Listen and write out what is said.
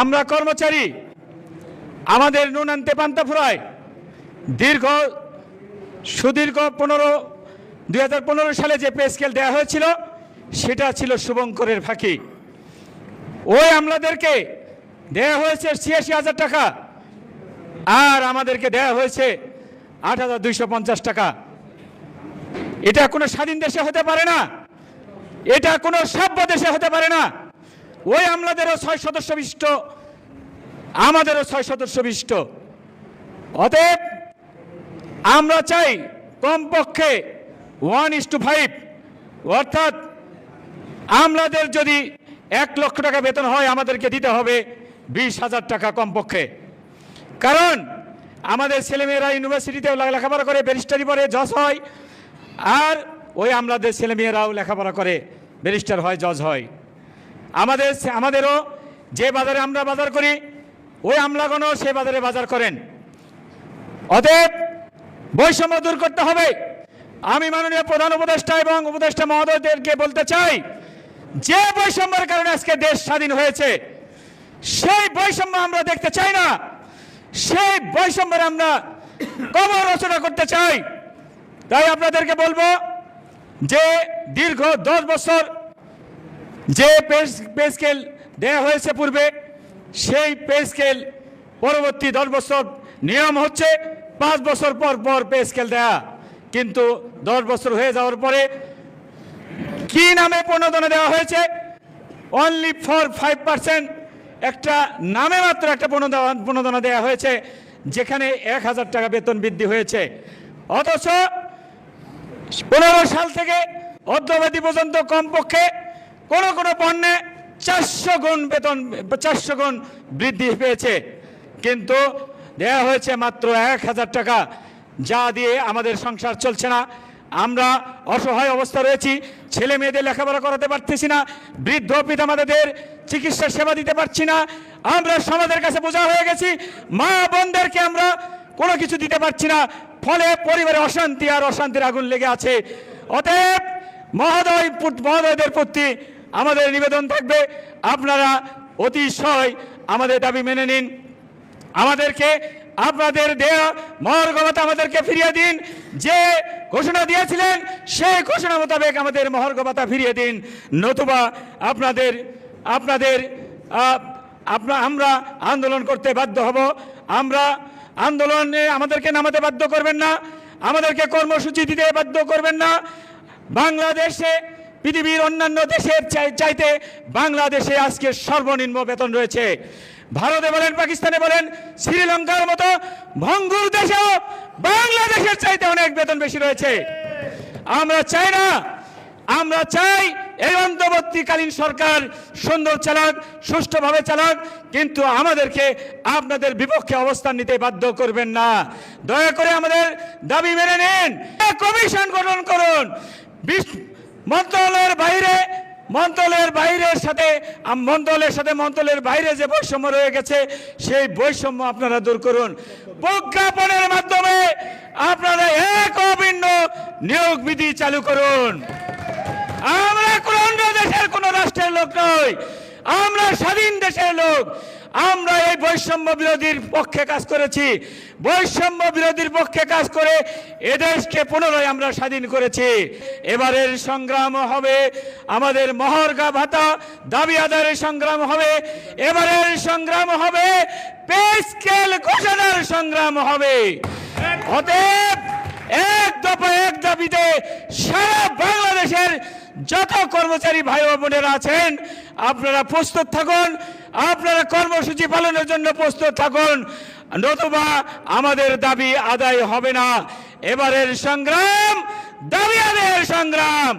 আমরা কর্মচারী, আমাদের নুন আনতে পান্তা ফুরায় দীর্ঘ, সুদীর্ঘ পনেরো, দুই সালে যে পে স্কেল দেওয়া হয়েছিল, সেটা ছিল শুভঙ্করের ফাঁকি। ওই আমলাদেরকে দেয়া হয়েছে ছিয়াশি হাজার টাকা, আর আমাদেরকে দেয়া হয়েছে আট হাজার দুইশো পঞ্চাশ টাকা। এটা কোনো স্বাধীন দেশে হতে পারে না, এটা কোনো সভ্য দেশে হতে পারে না। ওই আমলাদেরও ছয় সদস্য বিশিষ্ট, আমাদেরও ছয় সদস্য বিশিষ্ট। অতএব আমরা চাই কমপক্ষে ওয়ান ইস টু ফাইভ অর্থাৎ আমলাদের যদি এক লক্ষ টাকা বেতন হয়, আমাদেরকে দিতে হবে বিশ হাজার টাকা কমপক্ষে। কারণ আমাদের ছেলেমেয়েরা ইউনিভার্সিটিতে লেখাপড়া করে, ব্যারিস্টারি পড়ে, জজ হয়, আর ওই আমলাদের ছেলেমেয়েরাও লেখাপড়া করে, ব্যারিস্টার হয়, জজ হয়। আমাদের আমাদেরও যে বাজারে আমরা বাজার করি, ওই আমলাগণও সে বাজারে বাজার করেন। অতএব বৈষম্য দূর করতে হবে। আমি মাননীয় প্রধান উপদেষ্টা এবং উপদেষ্টা মহোদয়দেরকে বলতে চাই, যে বৈষম্যের কারণে আজকে দেশ স্বাধীন হয়েছে, সেই বৈষম্য আমরা দেখতে চাই না। সেই বৈষম্যের আমরা কবর রচনা করতে চাই। তাই আপনাদেরকে বলব যে দীর্ঘ দশ বছর যে পে স্কেল দেওয়া হয়েছে পূর্বে, সেই পে স্কেল পরবর্তী দশ বছর নিয়ম হচ্ছে পাঁচ বছর পর পর পে স্কেল দেয়া। কিন্তু দশ বছর হয়ে যাওয়ার পরে কি নামে প্রণোদনা দেওয়া হয়েছে? অনলি ফর ফাইভ পার্সেন্ট একটা নামে মাত্র একটা প্রণোদনা প্রণোদনা দেওয়া হয়েছে, যেখানে এক হাজার টাকা বেতন বৃদ্ধি হয়েছে। অথচ পনেরো সাল থেকে অদ্যবধি পর্যন্ত কমপক্ষে কোনো কোনো পণ্যে চারশো গুণ বেতন, চারশো গুণ বৃদ্ধি পেয়েছে। কিন্তু দেয়া হয়েছে মাত্র এক হাজার টাকা, যা দিয়ে আমাদের সংসার চলছে না। আমরা অসহায় অবস্থা রয়েছি, ছেলে মেয়েদের লেখাপড়া করাতে পারতেছি না, বৃদ্ধ পিতামাতাদের চিকিৎসা সেবা দিতে পারছি না। আমরা সমাজের কাছে বোঝা হয়ে গেছি, মা বোনদেরকে আমরা কোনো কিছু দিতে পারছি না, ফলে পরিবারে অশান্তি আর অশান্তির আগুন লেগে আছে। অতএব মহোদয় মহোদয়দের প্রতি আমাদের নিবেদন থাকবে। আপনারা অতিশয় আমাদের দাবি মেনে নিন। আমাদেরকে আপনাদের দেয়া মহর্গবতা আমাদেরকে ফিরিয়ে দিন। যে ঘোষণা দিয়েছিলেন, সেই ঘোষণা মোতাবেক আমাদের মহর্গবতা ফিরিয়ে দিন। নতুবা আপনাদের আপনাদের আপনা, আমরা আন্দোলন করতে বাধ্য হব। আমরা আন্দোলনে আমাদেরকে নামাতে বাধ্য করবেন না। আমাদেরকে কর্মসূচি দিতে বাধ্য করবেন না। বাংলাদেশে পৃথিবীর অন্যান্য দেশের চাই- চাইতে বাংলাদেশে আজকে সর্বনিম্ন বেতন রয়েছে। ভারতে বলেন, পাকিস্তানে বলেন, শ্রীলঙ্কার মতো ভঙ্গুর দেশেও বাংলাদেশের চাইতে অনেক বেতন বেশি রয়েছে। আমরা চাই না, আমরা চাই এই অন্তর্বর্তীকালীন সরকার সুন্দর চালাক, সুষ্ঠুভাবে চালাক, কিন্তু আমাদেরকে আপনাদের বিপক্ষে অবস্থান নিতে বাধ্য করবেন না। দয়া করে আমাদের দাবি মেনে নিন। কমিশন গঠন করুন। মন্ত্রণালয়ের বাইরে, মন্ত্রণালয়ের বাইরের সাথে মন্ত্রণালয়ের সাথে মন্ত্রণালয়ের বাইরে যে বৈষম্য রয়ে গেছে, সেই বৈষম্য আপনারা দূর করুন। প্রজ্ঞাপনের মাধ্যমে আপনারা এক অভিন্ন নিয়োগ বিধি চালু করুন। আমরা কোন দেশের কোন রাষ্ট্রের লোক নই। আমরা স্বাধীন দেশের লোক। আমরা এই বৈষম্য বিরোধীর পক্ষে কাজ করেছি। বৈষম্য বিরোধীর পক্ষে কাজ করে এদেশকে পুনরায় আমরা স্বাধীন করেছি। এবারের সংগ্রাম হবে আমাদের মহর্গা ভাতা, দাবি আদায়ের সংগ্রাম হবে। এবারের সংগ্রাম হবে পে স্কেল ঘোষণার সংগ্রাম হবে। অতএব এক দফা এক দাবিতে সারা বাংলাদেশের যত কর্মচারী ভাই বোনেরা আছেন, আপনারা প্রস্তুত থাকুন। আপনারা কর্মসূচি পালনের জন্য প্রস্তুত থাকুন। নতুবা আমাদের দাবি আদায় হবে না। এবারের সংগ্রাম, দাবি আদায়ের সংগ্রাম।